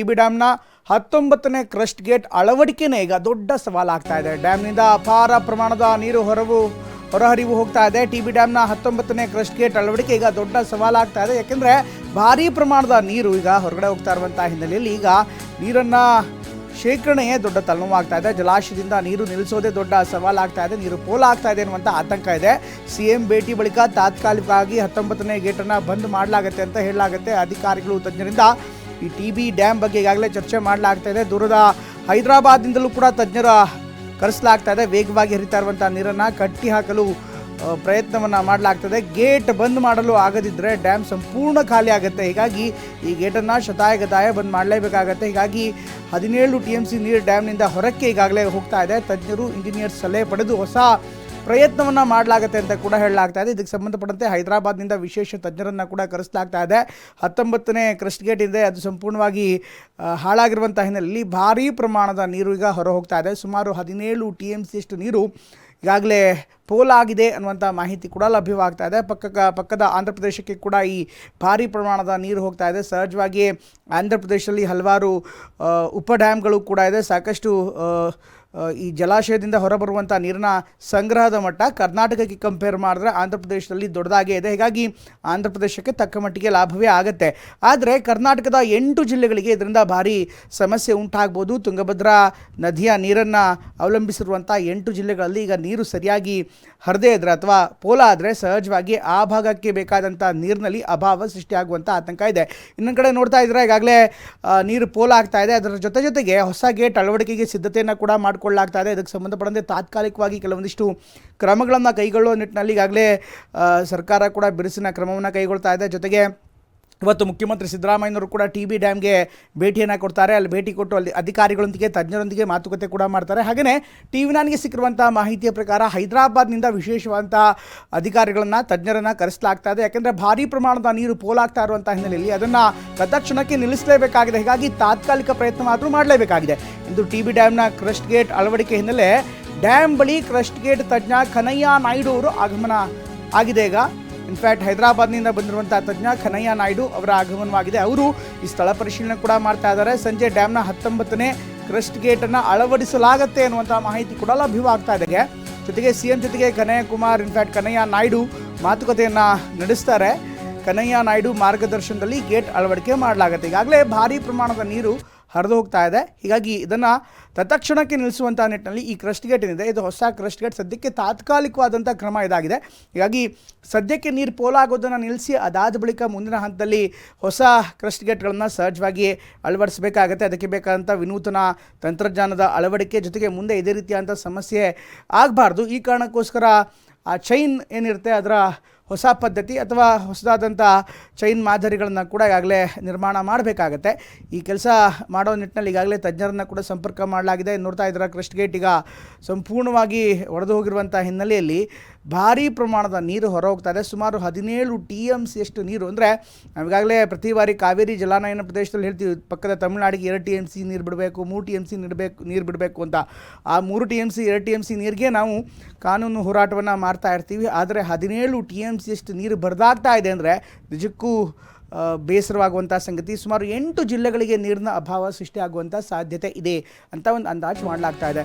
TB ಡ್ಯಾಮ್ನ ಹತ್ತೊಂಬತ್ತನೇ crust gate ಅಳವಡಿಕೆನೇ ಈಗ ದೊಡ್ಡ ಸವಾಲಾಗ್ತಾ ಇದೆ. ಡ್ಯಾಮ್ನಿಂದ ಅಪಾರ ಪ್ರಮಾಣದ ನೀರು ಹೊರವು, ಹೊರಹರಿವು ಹೋಗ್ತಾ ಇದೆ. ಟಿ ಬಿ ಡ್ಯಾಮ್ನ ಹತ್ತೊಂಬತ್ತನೇ ಕ್ರಸ್ಟ್ ಗೇಟ್ ಅಳವಡಿಕೆ ಈಗ ದೊಡ್ಡ ಸವಾಲಾಗ್ತಾ ಇದೆ. ಯಾಕೆಂದರೆ ಭಾರೀ ಪ್ರಮಾಣದ ನೀರು ಈಗ ಹೊರಗಡೆ ಹೋಗ್ತಾ ಇರುವಂಥ ಹಿನ್ನೆಲೆಯಲ್ಲಿ ಈಗ ನೀರನ್ನು ಶೇಖರಣೆಯೇ ದೊಡ್ಡ ತಲೆನೋವಾಗ್ತಾ ಇದೆ. ಜಲಾಶಯದಿಂದ ನೀರು ನಿಲ್ಲಿಸೋದೇ ದೊಡ್ಡ ಸವಾಲಾಗ್ತಾ ಇದೆ. ನೀರು ಪೋಲಾಗ್ತಾ ಇದೆ ಅನ್ನುವಂಥ ಆತಂಕ ಇದೆ. ಸಿ ಎಂ ಭೇಟಿ ಬಳಿಕ ತಾತ್ಕಾಲಿಕವಾಗಿ ಹತ್ತೊಂಬತ್ತನೇ ಗೇಟನ್ನು ಬಂದ್ ಮಾಡಲಾಗುತ್ತೆ ಅಂತ ಹೇಳಲಾಗುತ್ತೆ. ಅಧಿಕಾರಿಗಳು, ತಜ್ಞರಿಂದ ಈ ಟಿ ಬಿ ಡ್ಯಾಮ್ ಬಗ್ಗೆ ಈಗಾಗಲೇ ಚರ್ಚೆ ಮಾಡಲಾಗ್ತಾ ಇದೆ. ದೂರದ ಹೈದರಾಬಾದ್ನಿಂದಲೂ ಕೂಡ ತಜ್ಞರ ಕರೆಸಲಾಗ್ತಾ ಇದೆ. ವೇಗವಾಗಿ ಹರಿತಾ ಇರುವಂಥ ನೀರನ್ನು ಕಟ್ಟಿ ಹಾಕಲು ಪ್ರಯತ್ನವನ್ನು ಮಾಡಲಾಗ್ತದೆ ಗೇಟ್ ಬಂದ್ ಮಾಡಲು ಆಗದಿದ್ದರೆ ಡ್ಯಾಮ್ ಸಂಪೂರ್ಣ ಖಾಲಿ ಆಗುತ್ತೆ. ಹೀಗಾಗಿ ಈ ಗೇಟನ್ನು ಶತಾಯಗತಾಯ ಬಂದ್ ಮಾಡಲೇಬೇಕಾಗತ್ತೆ. ಹೀಗಾಗಿ ಹದಿನೇಳು ಟಿ ಎಂ ಸಿ ನೀರು ಡ್ಯಾಮ್ನಿಂದ ಹೊರಕ್ಕೆ ಈಗಾಗಲೇ ಹೋಗ್ತಾ ಇದೆ. ತಜ್ಞರು, ಇಂಜಿನಿಯರ್ಸ್ ಸಲಹೆ ಪಡೆದು ಹೊಸ ಪ್ರಯತ್ನವನ್ನ ಮಾಡಲಾಗುತ್ತೆ ಅಂತ ಕೂಡ ಹೇಳಲಾಗ್ತಾ ಇದೆ. ಇದಕ್ಕೆ ಸಂಬಂಧಪಟ್ಟಂತೆ ಹೈದರಾಬಾದ್ನಿಂದ ವಿಶೇಷ ತಜ್ಞರನ್ನ ಕೂಡ ಕರೆಸಲಾಗ್ತಾ ಇದೆ. ಹತ್ತೊಂಬತ್ತನೇ ಕ್ರಸ್ಟ್ ಗೇಟ್ ಇದೆ ಅದು ಸಂಪೂರ್ಣವಾಗಿ ಹಾಳಾಗಿರುವಂಥ ಹಿನ್ನೆಲೆಯಲ್ಲಿ ಭಾರೀ ಪ್ರಮಾಣದ ನೀರು ಈಗ ಹೊರ ಹೋಗ್ತಾ ಇದೆ. ಸುಮಾರು ಹದಿನೇಳು ಟಿ ಎಂ ಸಿಯಷ್ಟು ನೀರು ಈಗಾಗಲೇ ಪೋಲಾಗಿದೆ ಅನ್ನುವಂಥ ಮಾಹಿತಿ ಕೂಡ ಲಭ್ಯವಾಗ್ತಾ ಇದೆ. ಪಕ್ಕ ಪಕ್ಕದ ಆಂಧ್ರ ಪ್ರದೇಶಕ್ಕೆ ಕೂಡ ಈ ಭಾರಿ ಪ್ರಮಾಣದ ನೀರು ಹೋಗ್ತಾ ಇದೆ. ಸಹಜವಾಗಿಯೇ ಆಂಧ್ರ ಪ್ರದೇಶದಲ್ಲಿ ಹಲವಾರು ಉಪ ಡ್ಯಾಮ್ಗಳು ಕೂಡ ಇದೆ. ಸಾಕಷ್ಟು ಈ ಜಲಾಶಯದಿಂದ ಹೊರಬರುವಂಥ ನೀರಿನ ಸಂಗ್ರಹದ ಮಟ್ಟ ಕರ್ನಾಟಕಕ್ಕೆ ಕಂಪೇರ್ ಮಾಡಿದ್ರೆ ಆಂಧ್ರ ಪ್ರದೇಶದಲ್ಲಿ ದೊಡ್ಡದಾಗೇ ಇದೆ. ಹೀಗಾಗಿ ಆಂಧ್ರ ಪ್ರದೇಶಕ್ಕೆ ತಕ್ಕ ಮಟ್ಟಿಗೆ ಲಾಭವೇ ಆಗುತ್ತೆ. ಆದರೆ ಕರ್ನಾಟಕದ ಎಂಟು ಜಿಲ್ಲೆಗಳಿಗೆ ಇದರಿಂದ ಭಾರಿ ಸಮಸ್ಯೆ ಉಂಟಾಗ್ಬೋದು. ತುಂಗಭದ್ರಾ ನದಿಯ ನೀರನ್ನು ಅವಲಂಬಿಸಿರುವಂಥ ಎಂಟು ಜಿಲ್ಲೆಗಳಲ್ಲಿ ಈಗ ನೀರು ಸರಿಯಾಗಿ ಹರಿದೇ ಇದ್ರೆ ಅಥವಾ ಪೋಲ ಆದರೆ ಸಹಜವಾಗಿ ಆ ಭಾಗಕ್ಕೆ ಬೇಕಾದಂಥ ನೀರಿನಲ್ಲಿ ಅಭಾವ ಸೃಷ್ಟಿಯಾಗುವಂಥ ಆತಂಕ ಇದೆ. ಇನ್ನೊಂದು ಕಡೆ ನೋಡ್ತಾ ಇದ್ರೆ ಈಗಾಗಲೇ ನೀರು ಪೋಲ ಆಗ್ತಾ ಇದೆ. ಅದರ ಜೊತೆ ಜೊತೆಗೆ ಹೊಸ ಗೇಟ್ ಅಳವಡಿಕೆಗೆ ಸಿದ್ಧತೆಯನ್ನು ಕೂಡ ಮಾಡಿಕೊಳ್ಳಲಾಗ್ತಾ ಇದೆ. ಇದಕ್ಕೆ ಸಂಬಂಧಪಟ್ಟಂತೆ ತಾತ್ಕಾಲಿಕವಾಗಿ ಕೆಲವೊಂದಿಷ್ಟು ಕ್ರಮಗಳನ್ನು ಕೈಗೊಳ್ಳುವ ನಿಟ್ಟಿನಲ್ಲಿ ಈಗಾಗಲೇ ಸರ್ಕಾರ ಕೂಡ ಬಿರುಸಿನ ಕ್ರಮವನ್ನು ಕೈಗೊಳ್ತಾ ಇದೆ. ಜೊತೆಗೆ ಇವತ್ತು ಮುಖ್ಯಮಂತ್ರಿ ಸಿದ್ದರಾಮಯ್ಯನವರು ಕೂಡ ಟಿ ಬಿ ಡ್ಯಾಮ್ಗೆ ಭೇಟಿಯನ್ನು ಕೊಡ್ತಾರೆ. ಅಲ್ಲಿ ಭೇಟಿ ಕೊಟ್ಟು ಅಲ್ಲಿ ಅಧಿಕಾರಿಗಳೊಂದಿಗೆ, ತಜ್ಞರೊಂದಿಗೆ ಮಾತುಕತೆ ಕೂಡ ಮಾಡ್ತಾರೆ. ಹಾಗೆಯೇ ಟಿ ವಿ ನಾನಿಗೆ ಸಿಕ್ಕಿರುವಂಥ ಮಾಹಿತಿಯ ಪ್ರಕಾರ ಹೈದರಾಬಾದ್ನಿಂದ ವಿಶೇಷವಾದಂಥ ಅಧಿಕಾರಿಗಳನ್ನು, ತಜ್ಞರನ್ನು ಕರೆಸಲಾಗ್ತಾ ಇದೆ. ಯಾಕೆಂದರೆ ಭಾರೀ ಪ್ರಮಾಣದ ನೀರು ಪೋಲಾಗ್ತಾ ಇರುವಂಥ ಹಿನ್ನೆಲೆಯಲ್ಲಿ ಅದನ್ನು ತತ್ಕ್ಷಣಕ್ಕೆ ನಿಲ್ಲಿಸಲೇಬೇಕಾಗಿದೆ. ಹೀಗಾಗಿ ತಾತ್ಕಾಲಿಕ ಪ್ರಯತ್ನ ಆದರೂ ಮಾಡಲೇಬೇಕಾಗಿದೆ. ಇಂದು ಟಿ ಬಿ ಡ್ಯಾಮ್ನ ಕ್ರಸ್ಟ್ ಗೇಟ್ ಅಳವಡಿಕೆ ಹಿನ್ನೆಲೆ ಡ್ಯಾಮ್ ಬಳಿ ಕ್ರಸ್ಟ್ ಗೇಟ್ ತಜ್ಞ ಕನಯ್ಯ ನಾಯ್ಡು ಅವರು ಆಗಮನ ಆಗಿದೆ. ಈಗ ಇನ್ಫ್ಯಾಕ್ಟ್ ಹೈದರಾಬಾದ್ನಿಂದ ಬಂದಿರುವಂಥ ತಜ್ಞ ಕನಯ್ಯ ನಾಯ್ಡು ಅವರ ಆಗಮನವಾಗಿದೆ. ಅವರು ಈ ಸ್ಥಳ ಪರಿಶೀಲನೆ ಕೂಡ ಮಾಡ್ತಾ ಇದ್ದಾರೆ. ಸಂಜೆ ಡ್ಯಾಮ್ನ ಹತ್ತೊಂಬತ್ತನೇ ಕ್ರಸ್ಟ್ ಗೇಟನ್ನು ಅಳವಡಿಸಲಾಗತ್ತೆ ಅನ್ನುವಂಥ ಮಾಹಿತಿ ಕೂಡ ಲಭ್ಯವಾಗ್ತಾ ಇದೆ. ಜೊತೆಗೆ ಸಿ ಎಂ ಜೊತೆಗೆ ಕನಯ್ಯ ಕುಮಾರ್, ಇನ್ಫ್ಯಾಕ್ಟ್ ಕನಯ್ಯ ನಾಯ್ಡು ಮಾತುಕತೆಯನ್ನು ನಡೆಸ್ತಾರೆ. ಕನಯ್ಯ ನಾಯ್ಡು ಮಾರ್ಗದರ್ಶನದಲ್ಲಿ ಗೇಟ್ ಅಳವಡಿಕೆ ಮಾಡಲಾಗುತ್ತೆ. ಈಗಾಗಲೇ ಭಾರೀ ಪ್ರಮಾಣದ ನೀರು ಹರಿದು ಹೋಗ್ತಾ ಇದೆ. ಹೀಗಾಗಿ ಇದನ್ನು ತತ್ಕ್ಷಣಕ್ಕೆ ನಿಲ್ಲಿಸುವಂಥ ನಿಟ್ಟಿನಲ್ಲಿ ಈ ಕ್ರಸ್ಟ್ ಗೇಟ್ ಏನಿದೆ, ಇದು ಹೊಸ ಕ್ರಸ್ಟ್ ಗೇಟ್ ಸದ್ಯಕ್ಕೆ ತಾತ್ಕಾಲಿಕವಾದಂಥ ಕ್ರಮ ಇದಾಗಿದೆ. ಹೀಗಾಗಿ ಸದ್ಯಕ್ಕೆ ನೀರು ಪೋಲಾಗೋದನ್ನು ನಿಲ್ಲಿಸಿ ಅದಾದ ಬಳಿಕ ಮುಂದಿನ ಹಂತದಲ್ಲಿ ಹೊಸ ಕ್ರಸ್ಟ್ ಗೇಟ್ಗಳನ್ನು ಸಹಜವಾಗಿ ಅಳವಡಿಸಬೇಕಾಗತ್ತೆ. ಅದಕ್ಕೆ ಬೇಕಾದಂಥ ವಿನೂತನ ತಂತ್ರಜ್ಞಾನದ ಅಳವಡಿಕೆ ಜೊತೆಗೆ ಮುಂದೆ ಇದೇ ರೀತಿಯಾದಂಥ ಸಮಸ್ಯೆ ಆಗಬಾರ್ದು. ಈ ಕಾರಣಕ್ಕೋಸ್ಕರ ಆ ಚೈನ್ ಏನಿರುತ್ತೆ, ಅದರ ಹೊಸ ಪದ್ಧತಿ ಅಥವಾ ಹೊಸದಾದಂಥ ಚೈನ್ ಮಾದರಿಗಳನ್ನು ಕೂಡ ಈಗಾಗಲೇ ನಿರ್ಮಾಣ ಮಾಡಬೇಕಾಗತ್ತೆ. ಈ ಕೆಲಸ ಮಾಡೋ ನಿಟ್ಟಿನಲ್ಲಿ ಈಗಾಗಲೇ ತಜ್ಞರನ್ನು ಕೂಡ ಸಂಪರ್ಕ ಮಾಡಲಾಗಿದೆ. ನೋಡ್ತಾ ಇದ್ದೀರಾ, ಕ್ರಸ್ಟ್ ಗೇಟ್ ಈಗ ಸಂಪೂರ್ಣವಾಗಿ ಒಡೆದು ಹೋಗಿರುವಂಥ ಹಿನ್ನೆಲೆಯಲ್ಲಿ ಭಾರೀ ಪ್ರಮಾಣದ ನೀರು ಹೊರ ಹೋಗ್ತಾ ಇದೆ. ಸುಮಾರು ಹದಿನೇಳು ಟಿ ಎಂ ಸಿಯಷ್ಟು ನೀರು ಅಂದರೆ ನಾವೀಗಾಗಲೇ ಪ್ರತಿ ಬಾರಿ ಕಾವೇರಿ ಜಲಾನಯನ ಪ್ರದೇಶದಲ್ಲಿ ಹೇಳ್ತೀವಿ, ಪಕ್ಕದ ತಮಿಳುನಾಡಿಗೆ ಎರಡು ಟಿ ಎಂ ಸಿ ನೀರು ಬಿಡಬೇಕು, ಮೂರು ಟಿ ಎಂ ಸಿ ನೀಡಬೇಕು ನೀರು ಬಿಡಬೇಕು ಅಂತ. ಆ ಮೂರು ಟಿ ಎಂ ಸಿ, ಎರಡು ಟಿ ಎಂ ಸಿ ನೀರಿಗೆ ನಾವು ಕಾನೂನು ಹೋರಾಟವನ್ನು ಮಾಡ್ತಾ ಇರ್ತೀವಿ. ಆದರೆ ಹದಿನೇಳು ಟಿ ಎಂ ಸಿಯಷ್ಟು ನೀರು ಬರದಾಗ್ತಾ ಇದೆ ಅಂದರೆ ನಿಜಕ್ಕೂ ಬೇಸರವಾಗುವಂಥ ಸಂಗತಿ. ಸುಮಾರು ಎಂಟು ಜಿಲ್ಲೆಗಳಿಗೆ ನೀರಿನ ಅಭಾವ ಸೃಷ್ಟಿಯಾಗುವಂಥ ಸಾಧ್ಯತೆ ಇದೆ ಅಂತ ಒಂದು ಅಂದಾಜು ಮಾಡಲಾಗ್ತಾ ಇದೆ.